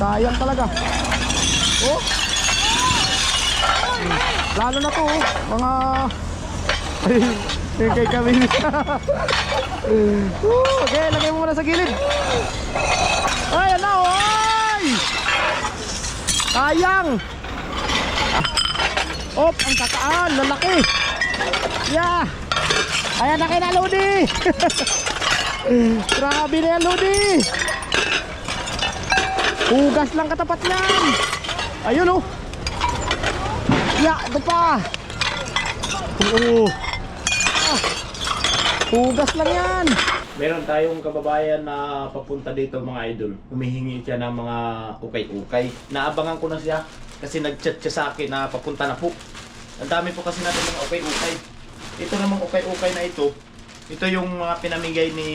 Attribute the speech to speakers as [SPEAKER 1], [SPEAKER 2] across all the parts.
[SPEAKER 1] Sayang talaga. Oh. Lalo na to, oh. mga... Ay, kay kami. uh, okay, lagay mo muna sa gilid. Ay, ano, ay! Sayang! Op, ang takaan, lalaki. Yeah! Ayan na kayo na, Lodi! Grabe na yan, Lodi! Hugas lang katapat niyan! Ayun, oh! Yeah, ito pa! Oo! Ah, Hugas lang yan!
[SPEAKER 2] Meron tayong kababayan na papunta dito mga idol. Humihingi siya ng mga ukay-ukay. Naabangan ko na siya kasi nag-chat siya sa akin na papunta na po. Ang dami po kasi natin mga ukay-ukay. Ito namang ukay-ukay na ito. Ito yung mga pinamigay ni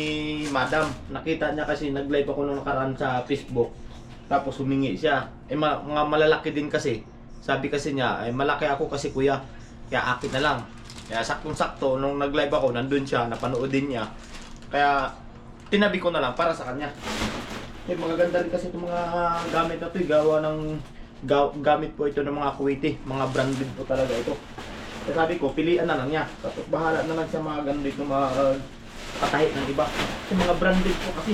[SPEAKER 2] Madam. Nakita niya kasi nag-live ako nung nakaraan sa Facebook. Tapos humingi siya. Eh ma- mga malalaki din kasi. Sabi kasi niya, ay malaki ako kasi kuya. Kaya akin na lang. Kaya saktong-sakto nung nag-live ako, nandun siya, napanood din niya. Kaya tinabi ko na lang para sa kanya. Eh, magaganda rin kasi itong mga gamit na ito. eh. Gawa ng ga- gamit po ito ng mga Kuwaiti. Mga branded po talaga ito. Kaya sabi ko, pilian na lang niya. Tapos bahala na lang siya mga ganun dito, mga uh, katahit ng iba. Kasi mga branded po kasi.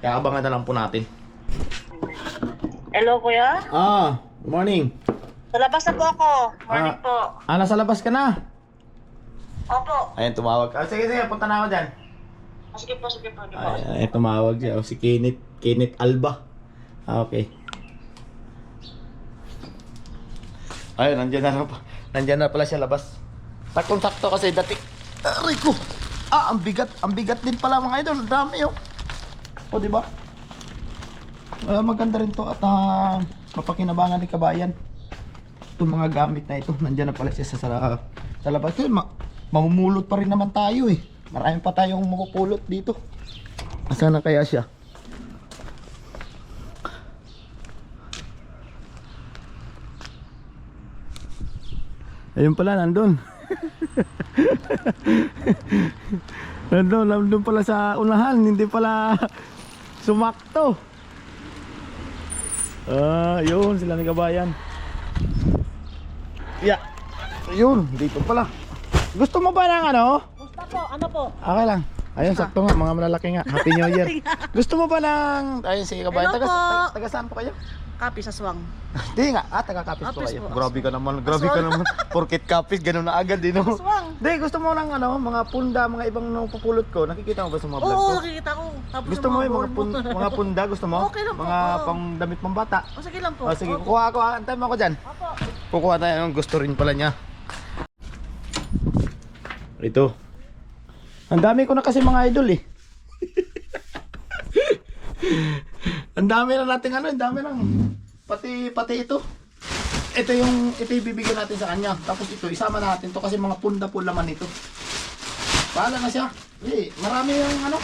[SPEAKER 2] Kaya abangan na lang po natin.
[SPEAKER 3] Hello, kuya?
[SPEAKER 2] Ah, morning.
[SPEAKER 3] Sa labas na po ako. Morning
[SPEAKER 2] Ah.
[SPEAKER 3] po.
[SPEAKER 2] Ah, nasa labas ka na.
[SPEAKER 3] Opo.
[SPEAKER 2] Ayan, tumawag ka. Sige, sige, punta na ako dyan.
[SPEAKER 3] Ah, Sige po, sige po. Sige po.
[SPEAKER 2] Tumawag siya. O, si Kenneth, Kenneth Alba. Ah, okay. Ayun, nandiyan na, na, nandiyan na pala siya labas. Takong sakto kasi dati. Aray ko! Ah, ang bigat. Ang bigat din pala mga idol. Ang dami oh. O, di ba? Ah, maganda rin to at ah, mapakinabangan ni kabayan. Itong mga gamit na ito, nandiyan na pala siya sa, sa, sa labas. Kasi ma, mamumulot pa rin naman tayo eh. Marami pa tayong mapupulot dito. Asan na kaya siya? Ayun pala, nandun. nandun, nandun pala sa unahan, hindi pala sumakto. Ah, yun, sila ni kabayan. Yeah. Ayun, dito pala. Gusto mo ba ng ano?
[SPEAKER 3] Gusto po, ano po?
[SPEAKER 2] Okay lang. Ayun, sakto nga, mga malalaki nga. Happy New Year. Gusto mo ba ng... Ayun, sige kabayan.
[SPEAKER 3] Hello
[SPEAKER 2] Taga,
[SPEAKER 3] po.
[SPEAKER 2] taga, taga saan po kayo?
[SPEAKER 3] Kapi sa swang.
[SPEAKER 2] Hindi nga. Ah, taga Kapis po
[SPEAKER 3] Kapis
[SPEAKER 2] kayo.
[SPEAKER 3] po.
[SPEAKER 2] Grabe ka naman. Grabe ka naman. Porkit Kapis, ganun na agad din. No?
[SPEAKER 3] Swang.
[SPEAKER 2] Hindi, gusto mo ng ano, mga punda, mga ibang napupulot ko. Nakikita mo ba sa mga vlog
[SPEAKER 3] Oo,
[SPEAKER 2] ko?
[SPEAKER 3] nakikita ko. Tapos
[SPEAKER 2] Gusto mo yung mga, pun, mga punda, gusto mo?
[SPEAKER 3] Okay lang po.
[SPEAKER 2] Mga
[SPEAKER 3] Oo.
[SPEAKER 2] pang damit pang bata.
[SPEAKER 3] O, sige lang po.
[SPEAKER 2] O sige,
[SPEAKER 3] Opo.
[SPEAKER 2] kukuha ako. ah. Antayin mo ako dyan.
[SPEAKER 3] Opo.
[SPEAKER 2] Kukuha tayo ng gusto rin pala niya. Ito. Ang dami ko na kasi mga idol eh. ang dami na natin ano, ang dami lang. Pati pati ito. Ito yung ito yung bibigyan natin sa kanya. Tapos ito isama natin to kasi mga punda po laman ito. Bahala na siya. Eh, marami yung ano,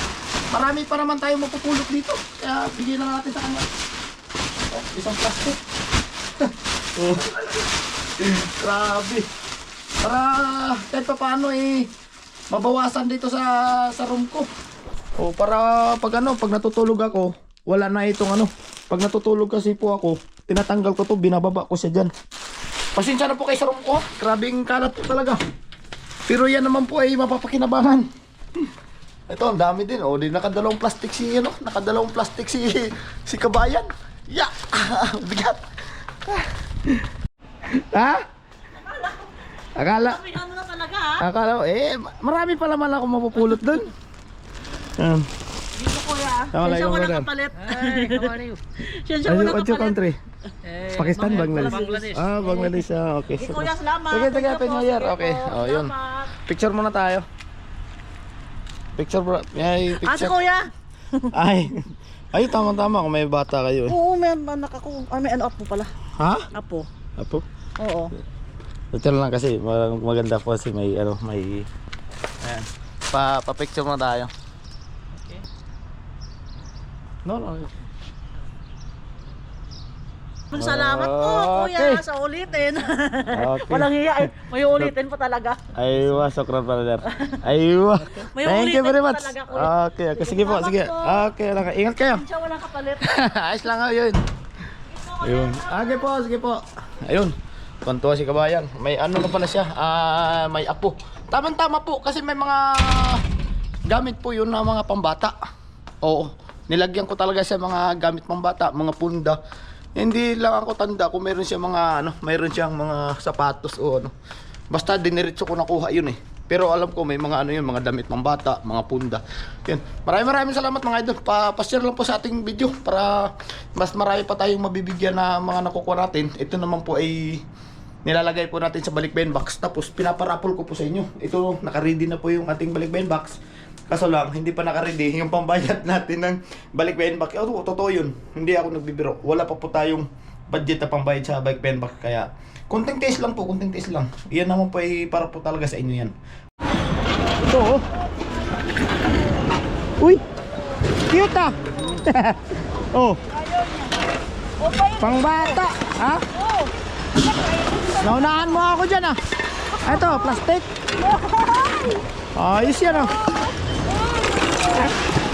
[SPEAKER 2] marami pa naman tayo mapupulot dito. Kaya bigyan na natin sa kanya. Oh, isang plastic. oh. Grabe. Para kahit pa paano eh mabawasan dito sa sa room ko. O para pag ano, pag natutulog ako, wala na itong ano. Pag natutulog kasi po ako, tinatanggal ko to, binababa ko siya diyan. Pasensya na po kay sa room ko. Grabing kalat po talaga. Pero yan naman po ay mapapakinabangan. Ito, ang dami din. O, di nakadalawang plastic si, ano, nakadalawang plastic si, si kabayan. Ya! Bigat! ha? Akala,
[SPEAKER 3] talaga ha?
[SPEAKER 2] akala ko, eh, marami pa naman ako mapupulot doon. Um,
[SPEAKER 3] Dito kuya.
[SPEAKER 2] Tama lang
[SPEAKER 3] Siya
[SPEAKER 2] yung
[SPEAKER 3] wala
[SPEAKER 2] brother.
[SPEAKER 3] kapalit.
[SPEAKER 4] Hey, how are you?
[SPEAKER 3] Siya siya
[SPEAKER 2] ano, what's your
[SPEAKER 3] kapalit.
[SPEAKER 2] country?
[SPEAKER 4] Eh,
[SPEAKER 2] Pakistan, Bangladesh?
[SPEAKER 4] Bangladesh.
[SPEAKER 2] Ah, Bangladesh. Ah, okay.
[SPEAKER 3] Eh, kuya, salamat.
[SPEAKER 2] Sige, sige,
[SPEAKER 3] Thank you
[SPEAKER 2] Happy
[SPEAKER 3] po.
[SPEAKER 2] New Year.
[SPEAKER 3] Sige
[SPEAKER 2] Okay.
[SPEAKER 3] po.
[SPEAKER 2] Oh, yun.
[SPEAKER 3] Salamat.
[SPEAKER 2] Picture muna tayo. Picture bro. Ay,
[SPEAKER 3] si
[SPEAKER 2] picture.
[SPEAKER 3] kuya.
[SPEAKER 2] Ay. Ay, tama-tama kung may bata kayo. eh.
[SPEAKER 3] Oo, may anak ako. Ay, may ano apo pala.
[SPEAKER 2] Ha?
[SPEAKER 3] Apo.
[SPEAKER 2] Apo?
[SPEAKER 3] Oo.
[SPEAKER 2] Ito lang kasi mag- maganda po kasi may ano, may Ayan. Pa pa-picture muna tayo.
[SPEAKER 4] Okay.
[SPEAKER 2] No, no.
[SPEAKER 3] Salamat po, kuya,
[SPEAKER 2] Okay.
[SPEAKER 3] sa ulitin.
[SPEAKER 2] Okay.
[SPEAKER 3] Walang hiya. eh. May ulitin po talaga.
[SPEAKER 2] Aywa, sokran brother. Aywa.
[SPEAKER 3] May
[SPEAKER 2] Thank you very much.
[SPEAKER 3] talaga, kuya.
[SPEAKER 2] Okay, okay. Sige po, sige. Okay, lang. Ingat kayo.
[SPEAKER 3] Siya walang kapalit.
[SPEAKER 2] Ayos lang oh, yun.
[SPEAKER 5] Ayun. Age po, sige po. Ayun. Tuwan-tuwa si kabayan. May ano na pala siya. Ah, may apo. Tama-tama po kasi may mga gamit po yun na mga pambata. Oo. Nilagyan ko talaga sa mga gamit pambata, mga punda. Hindi lang ako tanda kung meron siya mga ano, meron siyang mga sapatos o ano. Basta diniretso ko nakuha yun eh. Pero alam ko may mga ano yun, mga damit pang bata, mga punda. Yun. Maraming maraming salamat mga idol. Pa pa-share lang po sa ating video para mas marami pa tayong mabibigyan na mga nakukuha natin. Ito naman po ay nilalagay po natin sa balikbayan box. Tapos pinaparapol ko po sa inyo. Ito, naka-ready na po yung ating balikbayan box. Kaso lang, hindi pa naka-ready yung pambayad natin ng balikbayan box. Oh, totoo yun. Hindi ako nagbibiro. Wala pa po tayong budget na pambayad sa balikbayan box. Kaya, konting taste lang po, konting taste lang. Yan naman po ay para po talaga sa inyo yan.
[SPEAKER 2] Ito oh. Uy! Cute ah! oh. Pang bata. Ha? Naunahan mo ako dyan ah. Ito, plastic. Ayos yan ah.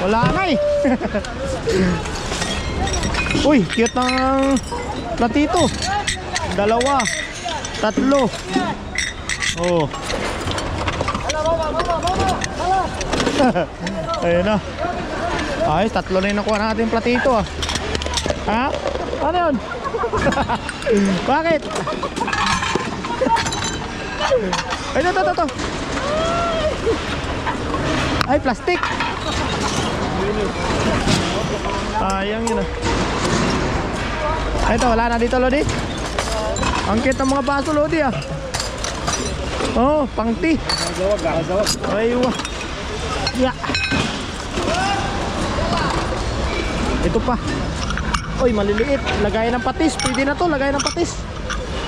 [SPEAKER 2] Wala na eh. Uy, cute ng platito. Dalawa. Tatlo. Oh. Ayun na. Ayos, tatlo na yung nakuha natin platito ah. Ha? Ano yun? Bakit? Ay, ito, ito, ito. Ay, plastic. Sayang yun ah. Ay, ito, wala na dito, Lodi. Ang cute ng mga baso, Lodi ah. Oh, pangti. Ay, wah. Ya. Ito pa. Oy, maliliit. Lagay ng patis. Pwede na to, lagay ng patis.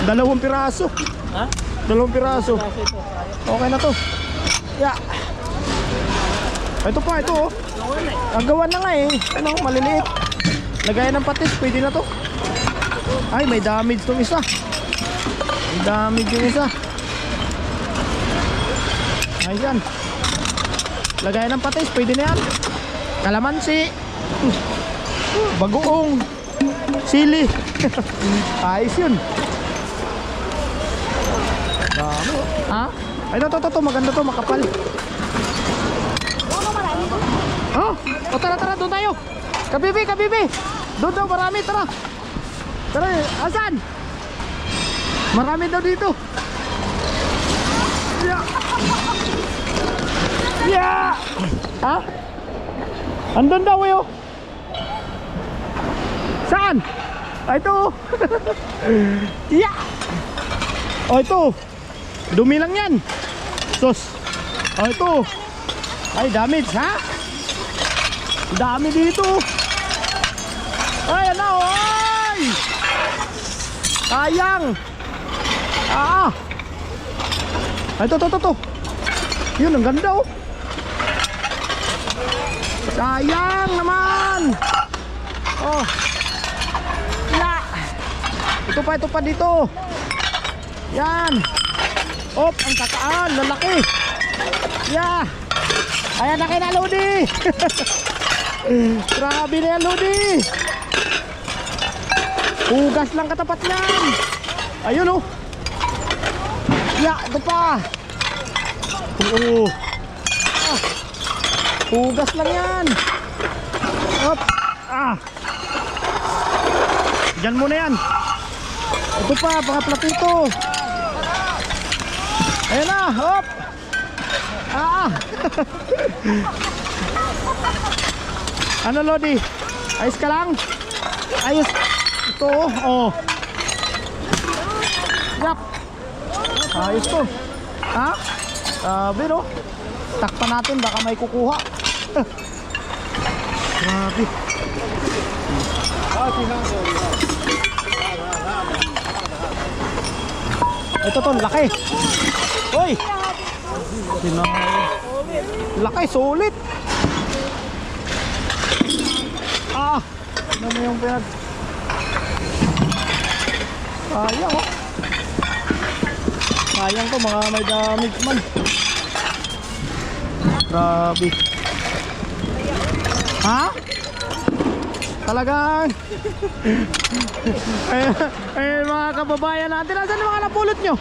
[SPEAKER 2] Dalawang piraso.
[SPEAKER 4] Ha?
[SPEAKER 2] Dalawang piraso. Okay na to. Ya. Ito pa, ito oh. Ang gawa na nga eh. Ano, maliliit. Lagay ng patis, pwede na to. Ay, may damage tong isa. May damage yung isa. Ayan. Lagay ng patis, pwede na yan. Kalamansi. Bagoong. Sili. Ayos yun. Dami. oh. Ha? Ay, ito, ito, ito. Maganda to, makapal. Oh, oh tara, tara, doon tayo. Kabibi, kabibi. Doon daw, marami, tara. Tara, asan? Marami daw dito. Yeah. Yeah! Ha? Andun daw eh oh. Saan? Ah, ito yeah! Oh, ito. Dumi lang yan. Sus. Oh, ito. Ay, damage, ha? Dami dito. Ay, ano? Ay! Sayang. Ah! Ito, ito, ito, ito. Yun, ang ganda oh. Sayang naman. Oh. Ito pa, ito pa dito. Yan. Op, ang kakaan, lalaki. Ya. Ayan na kayo Lodi. Grabe na yan, Lodi. Hugas lang katapat yan. Ayun oh. Ya, ito pa. Oo. Ah. Hugas lang yan. Hop. Ah. Diyan muna yan. Ito pa, mga platito. Ayan na, hop. Ah. ano, Lodi? Ayos ka lang? Ayos. Ito, oh. oh. Yap. Ayos to. Ha? Sabi no? Takpan natin baka may kukuha. Grabe. Ito to, laki. Hoy! Tinay. Laki, sulit. Ah! Ano mo yung pinag... Sayang oh. Sayang to, mga may damage man. Grabe. Ha? Talagang ay, ay, mga kababayan natin, yung mga napulot nyo?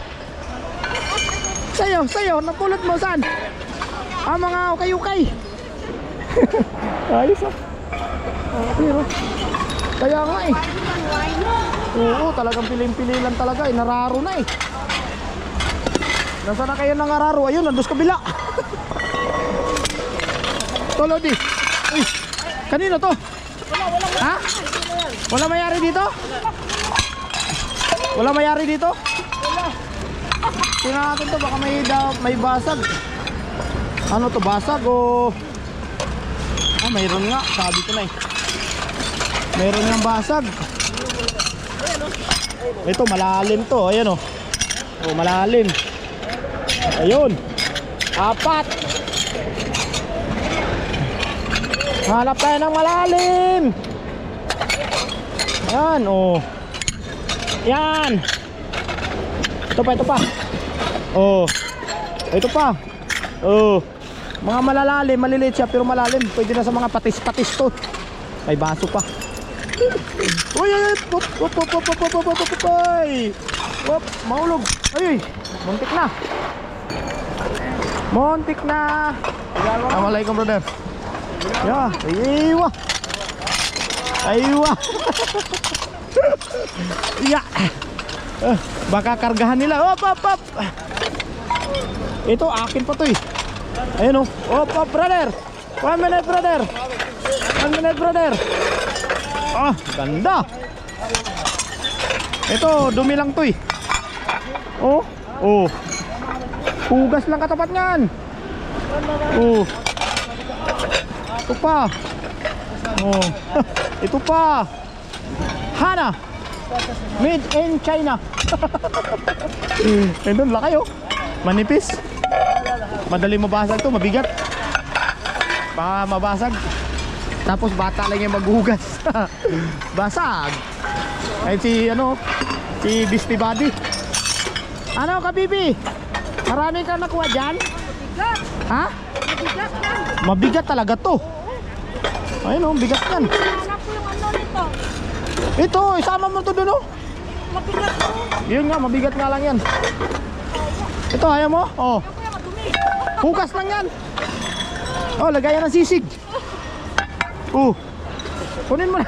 [SPEAKER 2] Sa'yo, sa'yo, napulot mo saan? Ah, mga ukay-ukay. Ayos ah. Ah, pero, kaya nga eh. Oo, talagang piling-pili lang talaga eh. Nararo na eh. Nasaan na kayo ng araro? Ayun, nandun sa kabila. Tolodi. Uy, kanino to? Ha? Wala mayari dito? Wala mayari dito? Wala. Tingnan natin to, baka may, da, may basag. Ano to, basag o... Ah, mayroon nga. Sabi ko na eh. Mayroon nga basag. Ito, malalim to. Ayan o. Oh, malalim. Ayun. Apat. Hanap tayo ng malalim. Yan, oh. Yan. Ito pa, ito pa. Oh. Ito pa. Oh. Mga malalalim, maliliit siya pero malalim. Pwede na sa mga patis-patis to. May baso pa. Uy, ay, ay, pop, pop, pop, pop, pop, pop, pop, pop, pop, ay. Maulog. Ay, muntik na. Muntik na. Assalamualaikum, brother. Ya, iwa. Aywa. ya. Eh, baka kargahan nila. Hop, hop, hop. Ito, akin pa to eh. Ayun oh. Hop, hop, brother. One minute, brother. One minute, brother. Ah, ganda. Ito, dumi lang to eh. Oh, oh. Hugas lang katapat niyan. Oh. Ito. Oh. Ito pa. Hana. Made in China. Eh, doon laki oh. Manipis. Madali mabasag to, mabigat. Baka mabasag. Tapos bata lang yung maghugas. Basag. Ay si ano, si Beastie Buddy. Ano kabibi? Marami ka nakuha dyan? Ha? Mabigat talaga to. Ayun oh, bigat yan.
[SPEAKER 3] Ko yung ano nito.
[SPEAKER 2] Ito, isama mo to doon oh.
[SPEAKER 3] Mabigat ko.
[SPEAKER 2] Yun nga, mabigat nga lang yan. Ito, ayaw mo? Oh. Hukas lang yan. Oh, lagayan ng sisig. Oh. Kunin mo na.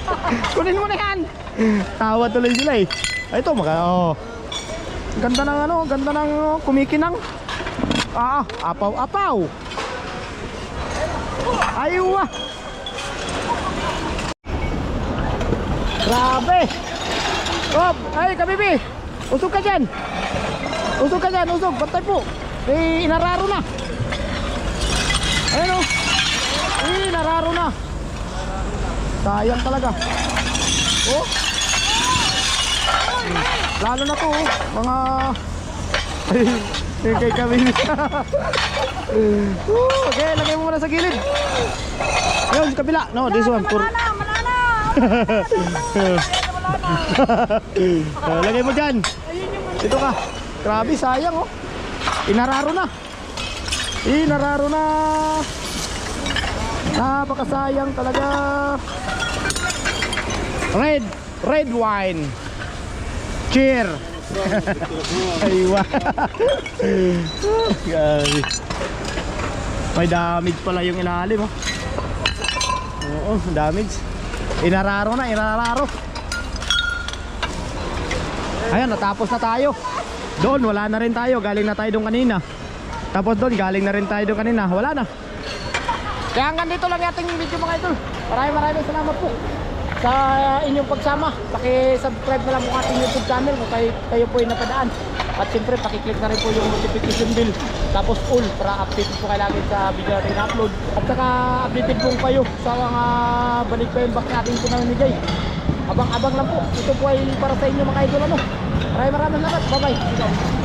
[SPEAKER 2] Kunin mo na yan. Tawa tuloy sila eh. Ay, ito, maka, oh. Ganda ng ano, ganda ng oh, kumikinang. Ah, apaw, apaw. Aywa. Grabe. Oh, ay, kabibi. Usog ka dyan. Usog ka dyan, usog. Bantay po. Eh, inararo na. Ayun o. Eh, nararo na. Sayang talaga. Oh. Lalo na to, oh. mga... Ay, kay kami. oh, okay, lagay mo muna sa gilid. Ayun, sa kabila. No, this one. Pur Ah, lagay mo dyan. Dito ka. Grabe, sayang oh. Inararo na. Inararo na. Napakasayang talaga. Red, red wine. Cheer. Aywa. Grabe. May damage pala yung ilalim oh. Oo, damage. Inararo na, inararo. Ayan, natapos na tayo. Doon, wala na rin tayo. Galing na tayo doon kanina. Tapos doon, galing na rin tayo doon kanina. Wala na. Kaya hanggang dito lang ating video mga idol. Maraming maraming salamat po sa inyong pagsama. Paki-subscribe na lang po ating YouTube channel kung kayo, kayo po ay napadaan. At siyempre, pakiclick na rin po yung notification bell. Tapos all para update po kayo lagi sa video natin upload. At saka updated po kayo sa mga balik pa yung back natin pinamimigay. Abang-abang lang po. Ito po ay para sa inyo mga idol ano. Maraming maraming salamat. Bye-bye.